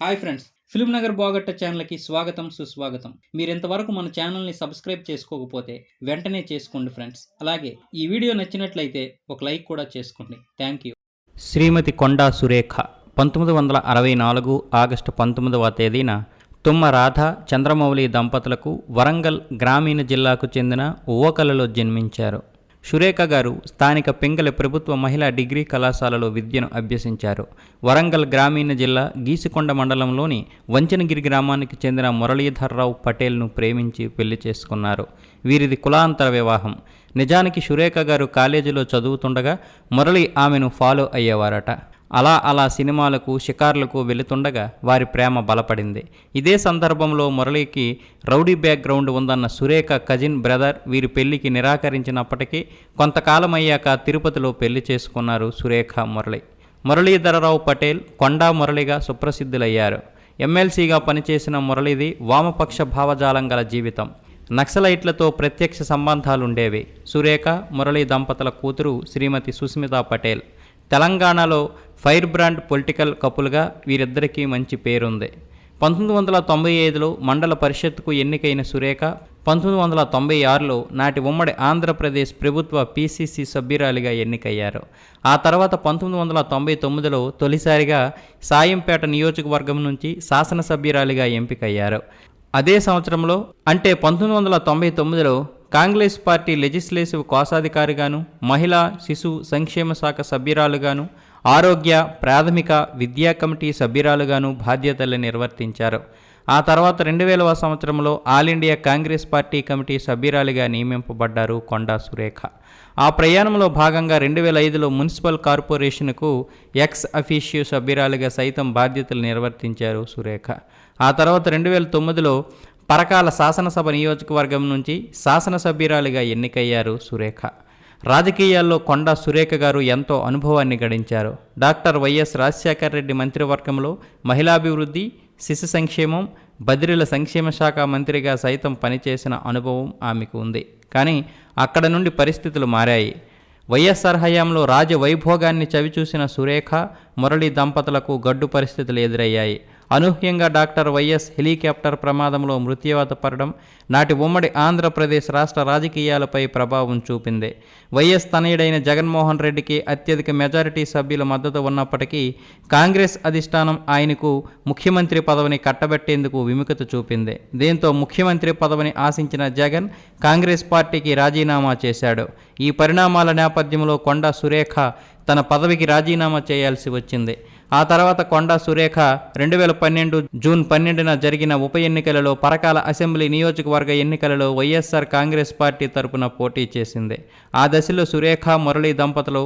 Hi friends film Nagar బాగట్ట ఛానల్కి స్వాగతం సుస్వాగతం. మీరు ఇంతవరకు మన ఛానల్ని సబ్స్క్రైబ్ చేసుకోకపోతే వెంటనే చేసుకోండి ఫ్రెండ్స్. అలాగే ఈ వీడియో నచ్చినట్లయితే ఒక లైక్ కూడా చేసుకోండి. Thank you. శ్రీమతి కొండా సురేఖ పంతొమ్మిది వందల అరవై నాలుగు ఆగస్టు పంతొమ్మిదవ తేదీన తుమ్మ రాధ చంద్రమౌళి దంపతులకు వరంగల్ గ్రామీణ జిల్లాకు చెందిన ఓకలలో జన్మించారు. సురేఖ గారు స్థానిక పింగళి ప్రభుత్వ మహిళా డిగ్రీ కళాశాలలో విద్యను అభ్యసించారు. వరంగల్ గ్రామీణ జిల్లా గీసికొండ మండలంలోని వంచనగిరి గ్రామానికి చెందిన మురళీధర్రావు పటేల్ను ప్రేమించి పెళ్ళి చేసుకున్నారు. వీరిది కులాంతర వివాహం. నిజానికి సురేఖ గారు కాలేజీలో చదువుతుండగా మురళి ఆమెను ఫాలో అయ్యేవారట. అలా అలా సినిమాలకు షికార్లకు వెళుతుండగా వారి ప్రేమ బలపడింది. ఇదే సందర్భంలో మురళికి రౌడీ బ్యాక్గ్రౌండ్ ఉందన్న సురేఖ కజిన్ బ్రదర్ వీరి పెళ్ళికి నిరాకరించినప్పటికీ కొంతకాలం అయ్యాక తిరుపతిలో పెళ్ళి చేసుకున్నారు సురేఖ మురళి. మురళీధరరావు పటేల్ కొండా మురళిగా సుప్రసిద్ధులయ్యారు. ఎమ్మెల్సీగా పనిచేసిన మురళిది వామపక్ష భావజాలం గల జీవితం. నక్సలైట్లతో ప్రత్యక్ష సంబంధాలుండేవి. సురేఖ మురళి దంపతుల కూతురు శ్రీమతి సుస్మితా పటేల్. తెలంగాణలో ఫైర్ బ్రాండ్ పొలిటికల్ కపుల్గా వీరిద్దరికీ మంచి పేరుంది. పంతొమ్మిది వందల తొంభై ఐదులో మండల పరిషత్కు ఎన్నికైన సురేఖ పంతొమ్మిది వందల తొంభై ఆరులో నాటి ఉమ్మడి ఆంధ్రప్రదేశ్ ప్రభుత్వ పీసీసీ సభ్యురాలిగా ఎన్నికయ్యారు. ఆ తర్వాత పంతొమ్మిది వందల తొంభై తొమ్మిదిలో తొలిసారిగా సాయంపేట నియోజకవర్గం నుంచి శాసనసభ్యురాలిగా ఎంపికయ్యారు. అదే సంవత్సరంలో అంటే పంతొమ్మిది వందల తొంభై తొమ్మిదిలో కాంగ్రెస్ పార్టీ లెజిస్లేటివ్ కోశాధికారిగాను మహిళా శిశు సంక్షేమ శాఖ సభ్యురాలుగాను ఆరోగ్య ప్రాథమిక విద్యా కమిటీ సభ్యురాలుగాను బాధ్యతలు నిర్వర్తించారు. ఆ తర్వాత రెండు వేలవ సంవత్సరంలో All India Congress party committee సభ్యురాలిగా నియమింపబడ్డారు కొండా సురేఖ. ఆ ప్రయాణంలో భాగంగా రెండు వేల ఐదులో మున్సిపల్ కార్పొరేషన్కు ఎక్స్ అఫీషియో సభ్యురాలిగా సైతం బాధ్యతలు నిర్వర్తించారు సురేఖ. ఆ తర్వాత రెండు వేల తొమ్మిదిలో పరకాల శాసనసభ నియోజకవర్గం నుంచి శాసనసభ్యురాలిగా ఎన్నికయ్యారు సురేఖ. రాజకీయాల్లో కొండ సురేఖ గారు ఎంతో అనుభవాన్ని గడించారు. డాక్టర్ వైఎస్ రాజశేఖర రెడ్డి మంత్రివర్గంలో మహిళాభివృద్ధి శిశు సంక్షేమం బదిరీల సంక్షేమ శాఖ మంత్రిగా సైతం పనిచేసిన అనుభవం ఆమెకు ఉంది. కానీ అక్కడ నుండి పరిస్థితులు మారాయి. వైఎస్ఆర్ హయాంలో రాజ వైభోగాన్ని చవిచూసిన సురేఖ మురళి దంపతులకు గడ్డు పరిస్థితులు ఎదురయ్యాయి. అనూహ్యంగా డాక్టర్ వైఎస్ హెలికాప్టర్ ప్రమాదంలో మృత్యువాత పడడం నాటి ఉమ్మడి ఆంధ్రప్రదేశ్ రాష్ట్ర రాజకీయాలపై ప్రభావం చూపింది. వైఎస్ తనయుడైన జగన్మోహన్ రెడ్డికి అత్యధిక మెజారిటీ సభ్యుల మద్దతు ఉన్నప్పటికీ కాంగ్రెస్ అధిష్టానం ఆయనకు ముఖ్యమంత్రి పదవిని కట్టబెట్టేందుకు విముఖత చూపింది. దీంతో ముఖ్యమంత్రి పదవిని ఆశించిన జగన్ కాంగ్రెస్ పార్టీకి రాజీనామా చేశాడు. ఈ పరిణామాల నేపథ్యంలో కొండా సురేఖ తన పదవికి రాజీనామా చేయాల్సి వచ్చింది. ఆ తర్వాత కొండా సురేఖ రెండు వేల పన్నెండు జూన్ పన్నెండున జరిగిన ఉప ఎన్నికలలో పరకాల అసెంబ్లీ నియోజకవర్గ ఎన్నికలలో వైఎస్ఆర్ కాంగ్రెస్ పార్టీ తరపున పోటీ చేసింది. ఆ దశలో సురేఖ మురళి దంపతులు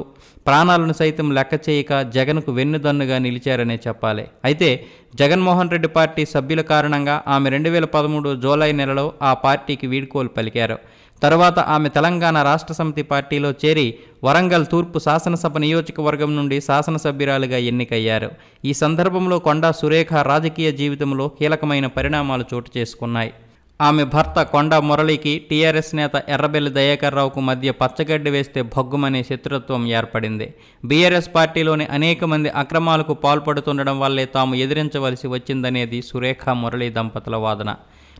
ప్రాణాలను సైతం లెక్క చేయక జగన్కు వెన్నుదన్నుగా నిలిచారనే చెప్పాలి. అయితే జగన్మోహన్ రెడ్డి పార్టీ సభ్యుల కారణంగా ఆమె రెండు వేల పదమూడు జూలై నెలలో ఆ పార్టీకి వీడ్కోలు పలికారు. తరువాత ఆమె తెలంగాణ రాష్ట్ర సమితి పార్టీలో చేరి వరంగల్ తూర్పు శాసనసభ నియోజకవర్గం నుండి శాసనసభ్యురాలుగా ఎన్నికయ్యారు. ఈ సందర్భంలో కొండా సురేఖ రాజకీయ జీవితంలో కీలకమైన పరిణామాలు చోటు చేసుకున్నాయి. ఆమె భర్త కొండా మురళికి టీఆర్ఎస్ నేత ఎర్రబెల్లి దయాకర్రావుకు మధ్య పచ్చగడ్డి వేస్తే భగ్గుమనే శత్రుత్వం ఏర్పడింది. బీఆర్ఎస్ పార్టీలోని అనేక మంది అక్రమాలకు పాల్పడుతుండడం వల్లే తాము ఎదిరించవలసి వచ్చిందనేది సురేఖ మురళి దంపతుల వాదన.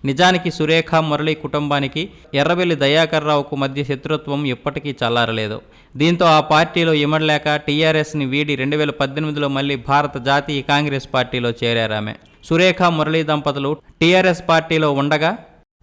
నిజానికి సురేఖ మురళి కుటుంబానికి ఎర్రబెల్లి దయాకర్రావుకు మధ్య శత్రుత్వం ఇప్పటికీ చల్లారలేదు. దీంతో ఆ పార్టీలో ఇమడలేక టీఆర్ఎస్ని వీడి రెండు వేల పద్దెనిమిదిలో మళ్ళీ భారత జాతీయ కాంగ్రెస్ పార్టీలో చేరారామె సురేఖ మురళి దంపతులు టీఆర్ఎస్ పార్టీలో ఉండగా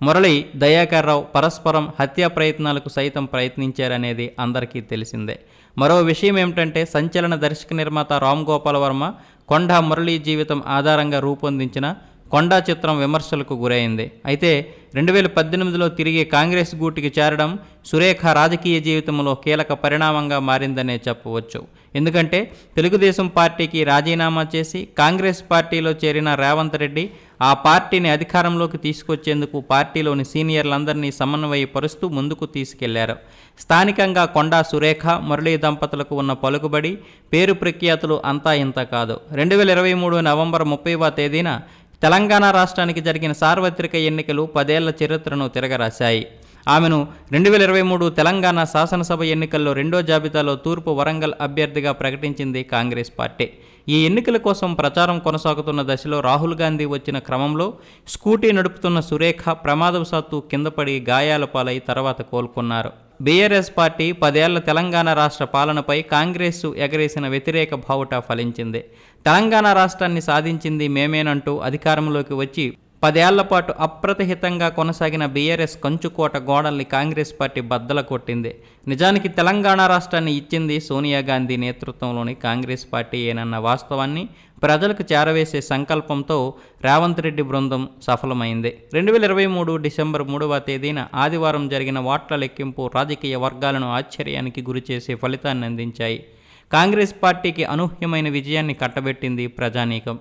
మురళి దయాకర్రావు పరస్పరం హత్యా ప్రయత్నాలకు సైతం ప్రయత్నించారనేది అందరికీ తెలిసిందే. మరో విషయం ఏమిటంటే సంచలన దర్శక నిర్మాత రామ్ గోపాల్ వర్మ కొండ మురళీ జీవితం ఆధారంగా రూపొందించిన కొండా చిత్రం విమర్శలకు గురైంది. అయితే రెండు వేల పద్దెనిమిదిలో తిరిగి కాంగ్రెస్ గూటికి చేరడం సురేఖ రాజకీయ జీవితంలో కీలక పరిణామంగా మారిందనే చెప్పవచ్చు. ఎందుకంటే తెలుగుదేశం పార్టీకి రాజీనామా చేసి కాంగ్రెస్ పార్టీలో చేరిన రేవంత్ రెడ్డి ఆ పార్టీని అధికారంలోకి తీసుకొచ్చేందుకు పార్టీలోని సీనియర్లందరినీ సమన్వయపరుస్తూ ముందుకు తీసుకెళ్ళారు. స్థానికంగా కొండా సురేఖ మురళీ దంపతులకు ఉన్న పలుకుబడి పేరు ప్రఖ్యాతులు అంతా ఇంత కాదు. రెండు వేల ఇరవై మూడు నవంబర్ ముప్పైవ తేదీన తెలంగాణ రాష్ట్రానికి జరిగిన సార్వత్రిక ఎన్నికలు పదేళ్ళ చరిత్రను తిరగరాశాయి. ఆమెను రెండు వేల ఇరవై మూడు తెలంగాణ శాసనసభ ఎన్నికల్లో రెండో జాబితాలో తూర్పు వరంగల్ అభ్యర్థిగా ప్రకటించింది కాంగ్రెస్ పార్టీ. ఈ ఎన్నికల కోసం ప్రచారం కొనసాగుతున్న దశలో రాహుల్ గాంధీ వచ్చిన క్రమంలో స్కూటీ నడుపుతున్న సురేఖ ప్రమాదవశాత్తు కిందపడి గాయాల పాలై తర్వాత కోలుకున్నారు. బీఆర్ఎస్ పార్టీ పదేళ్ళ తెలంగాణ రాష్ట్ర పాలనపై కాంగ్రెస్ ఎగరేసిన వ్యతిరేక బావుట ఫలించింది. తెలంగాణ రాష్ట్రాన్ని సాధించింది మేమేనంటూ అధికారంలోకి వచ్చి పదేళ్ళ పాటు అప్రతిహితంగా కొనసాగిన బీఆర్ఎస్ కంచుకోట గోడల్ని కాంగ్రెస్ పార్టీ బద్దల కొట్టింది. నిజానికి తెలంగాణ రాష్ట్రాన్ని ఇచ్చింది సోనియా గాంధీ నేతృత్వంలోని కాంగ్రెస్ పార్టీ ఏనన్న వాస్తవాన్ని ప్రజలకు చేరవేసే సంకల్పంతో రేవంత్ రెడ్డి బృందం సఫలమైంది. రెండు వేల ఇరవై మూడు డిసెంబర్ మూడవ తేదీన ఆదివారం జరిగిన ఓట్ల లెక్కింపు రాజకీయ వర్గాలను ఆశ్చర్యానికి గురిచేసే ఫలితాన్ని అందించాయి. కాంగ్రెస్ పార్టీకి అనూహ్యమైన విజయాన్ని కట్టబెట్టింది ప్రజానీకం.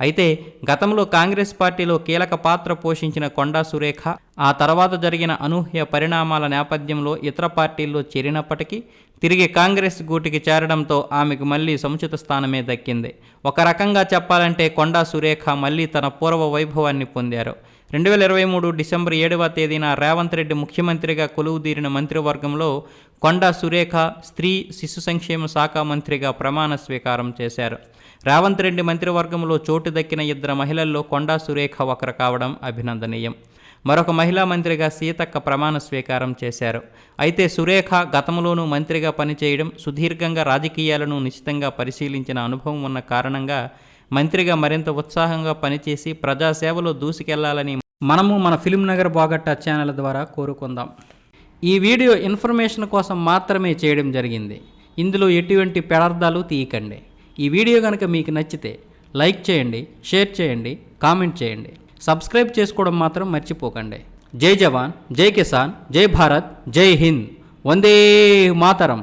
అయితే గతంలో కాంగ్రెస్ పార్టీలో కీలక పాత్ర పోషించిన కొండా సురేఖ ఆ తర్వాత జరిగిన అనూహ్య పరిణామాల నేపథ్యంలో ఇతర పార్టీల్లో చేరినప్పటికీ తిరిగి కాంగ్రెస్ గూటికి చేరడంతో ఆమెకు మళ్ళీ సముచిత స్థానమే దక్కింది. ఒక రకంగా చెప్పాలంటే కొండా సురేఖ మళ్ళీ తన పూర్వ వైభవాన్ని పొందారు. రెండు వేల ఇరవై మూడు డిసెంబర్ ఏడవ తేదీన రేవంత్ రెడ్డి ముఖ్యమంత్రిగా కొలువుదీరిన మంత్రివర్గంలో కొండా సురేఖ స్త్రీ శిశు సంక్షేమ శాఖ మంత్రిగా ప్రమాణ స్వీకారం చేశారు. రేవంత్ రెడ్డి మంత్రివర్గంలో చోటు దక్కిన ఇద్దరు మహిళల్లో కొండా సురేఖ ఒకరు కావడం అభినందనీయం. మరొక మహిళా మంత్రిగా సీతక్క ప్రమాణ స్వీకారం చేశారు. అయితే సురేఖ గతంలోనూ మంత్రిగా పనిచేయడం సుదీర్ఘంగా రాజకీయాలను నిశ్చితంగా పరిశీలించిన అనుభవం ఉన్న కారణంగా మంత్రిగా మరింత ఉత్సాహంగా పనిచేసి ప్రజాసేవలో దూసుకెళ్ళాలని మనము మన ఫిల్మ్ నగర్ బాగట్ట ఛానల్ ద్వారా కోరుకుందాం. ఈ వీడియో ఇన్ఫర్మేషన్ కోసం మాత్రమే చేయడం జరిగింది. ఇందులో ఎటువంటి పెడార్థాలు తీయకండి. ఈ వీడియో కనుక మీకు నచ్చితే లైక్ చేయండి షేర్ చేయండి కామెంట్ చేయండి. సబ్స్క్రైబ్ చేసుకోవడం మాత్రం మర్చిపోకండి. జై జవాన్ జై కిసాన్ జై భారత్ జై హింద్. వందే మాతరం.